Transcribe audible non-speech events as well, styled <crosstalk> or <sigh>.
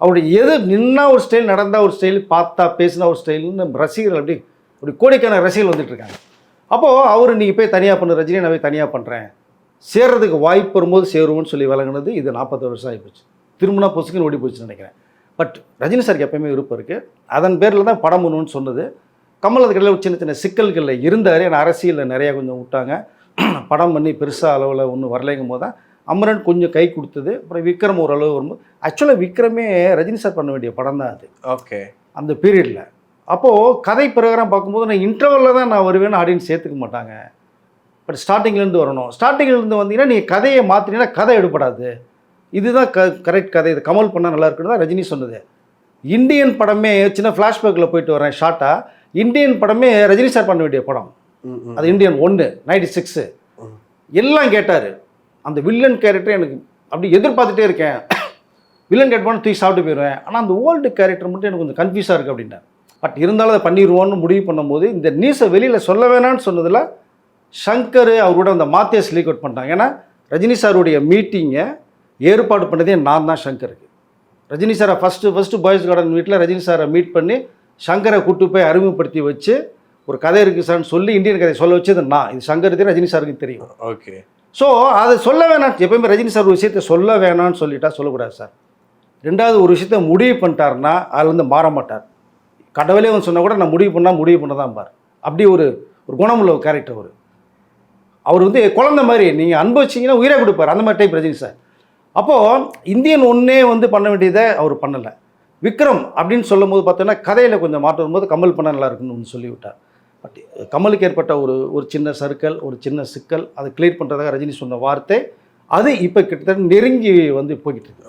அவருடைய எது நின்னா ஒரு ஸ்டைல் நடந்தால் ஒரு ஸ்டைல் பார்த்தா பேசினா ஒரு ஸ்டைல்னு ரசிகர்கள் அப்படி அப்படி கோடிக்கான ரசிகர்கள் வந்துட்டு இருக்காங்க. அப்போது அவர் நீங்கள் போய் தனியாக பண்ண ரஜினி நான் போய் தனியாக பண்ணுறேன் சேர்றதுக்கு வாய்ப்பு வரும்போது சேருவோம்னு சொல்லி வழங்கினது இது நாற்பது வருஷம் ஆகிப்போச்சு திரும்பினா பொசுக்குன்னு ஓடி போச்சுன்னு நினைக்கிறேன். பட் ரஜினி சாருக்கு எப்பயுமே விருப்பம் இருக்குது அதன் பேரில் தான் படம் பண்ணணும்னு சொன்னது. கமல் அதுக்கடையில் ஒரு சின்ன சின்ன சிக்கல்களில் இருந்தார். ஏன்னா அரசியலில் நிறையா கொஞ்சம் விட்டாங்க. <clears throat> படம் பண்ணி பெருசாக அளவில் ஒன்றும் வரலைங்கும் போது தான் அமரன் கொஞ்சம் கை கொடுத்தது. அப்புறம் விக்ரம் ஓரளவு வரும்போது ஆக்சுவலாக விக்ரமே ரஜினி சார் பண்ண வேண்டிய படம் தான் அது. ஓகே. அந்த பீரியடில் அப்போது கதை பிரகாரம் பார்க்கும்போது நான் இன்டர்வலில் தான் நான் வருவேன்னு ஆடியன்ஸ் சேர்த்துக்க மாட்டாங்க. பட் ஸ்டார்டிங்லேருந்து வரணும். ஸ்டார்டிங்லேருந்து வந்தீங்கன்னா நீங்கள் கதையை மாற்றினீங்கன்னா கதை எடுப்படாது இதுதான் க கரெக்ட் கதை. இது கமல் பண்ணால் நல்லா இருக்குன்னு தான் ரஜினி சொன்னது. இந்தியன் படமே சின்ன ஃப்ளாஷ்பேக்கில் போயிட்டு வரேன் ஷார்ட்டாக இந்தியன் படமே ரஜினி சார் பண்ண வேண்டிய படம். அது இந்தியன் ஒன்று நைன்டி சிக்ஸு. எல்லாம் கேட்டார். அந்த வில்லன் கேரக்டர் எனக்கு அப்படி எதிர்பார்த்துட்டே இருக்கேன். வில்லன் கேட் பண்ண தூக்கி சாப்பிட்டு போயிடுவேன் ஆனால் அந்த ஓல்டு கேரக்டர் மட்டும் எனக்கு கொஞ்சம் கன்ஃபியூஸாக இருக்குது அப்படின்ட்டார். பட் இருந்தாலும் அதை பண்ணிடுவோன்னு முடிவு பண்ணும்போது இந்த நியூஸை வெளியில் சொல்ல வேணான்னு சொன்னதில் ஷங்கர் அவரோட அந்த மாத்தியஸ் லீக் அவுட் பண்ணிட்டாங்க. ஏன்னா ரஜினி சாருடைய மீட்டிங்கை ஏற்பாடு பண்ணதே நான் தான் ஷங்கருக்கு ரஜினி சாரை ஃபஸ்ட்டு ஃபஸ்ட்டு பாய்ஸ் கார்டன் வீட்டில் ரஜினி சாரை மீட் பண்ணி சங்கரை கூட்டு போய் அறிமுகப்படுத்தி வச்சு ஒரு கதை இருக்குது சார்னு சொல்லி இந்தியன் கதை சொல்ல வச்சது நான். இது சங்கர் தெரியும் ரஜினி சாருக்கு தெரியும். ஓகே. ஸோ அதை சொல்ல வேணாம். எப்பயுமே ரஜினி சார் ஒரு விஷயத்தை சொல்ல வேணாம்னு சொல்லிட்டா சொல்லக்கூடாது சார். ரெண்டாவது ஒரு விஷயத்த முடிவு பண்ணிட்டாருன்னா அதில் வந்து மாற மாட்டார். கடவுளே வந்து சொன்னால் கூட நான் முடிவு பண்ணால் முடிவு பண்ண தான் பார். அப்படி ஒரு ஒரு குணமுள்ள ஒரு கேரக்டர் அவர். அவர் வந்து குழந்தை மாதிரி நீங்கள் அனுபவிச்சிங்கன்னா உயிரை கொடுப்பார். அந்த மாதிரி டைப் ரஜினி சார். அப்போது இந்தியன் ஒன்றே வந்து பண்ண வேண்டியதை அவர் பண்ணலை. விக்ரம் அப்படின்னு சொல்லும்போது பார்த்தோன்னா கதையில் கொஞ்சம் மாற்றம் வரும்போது கமல் பண்ண நல்லா இருக்குன்னு ஒன்று சொல்லிவிட்டார் பட் கமலுக்கு ஏற்பட்ட ஒரு ஒரு சின்ன சர்க்கிள் ஒரு சின்ன சிக்கல் அதை கிளியர் பண்ணுறதாக ரஜினி சொன்ன வார்த்தை அது இப்போ கிட்டத்தட்ட நெருங்கி வந்து போய்கிட்டு இருக்கு.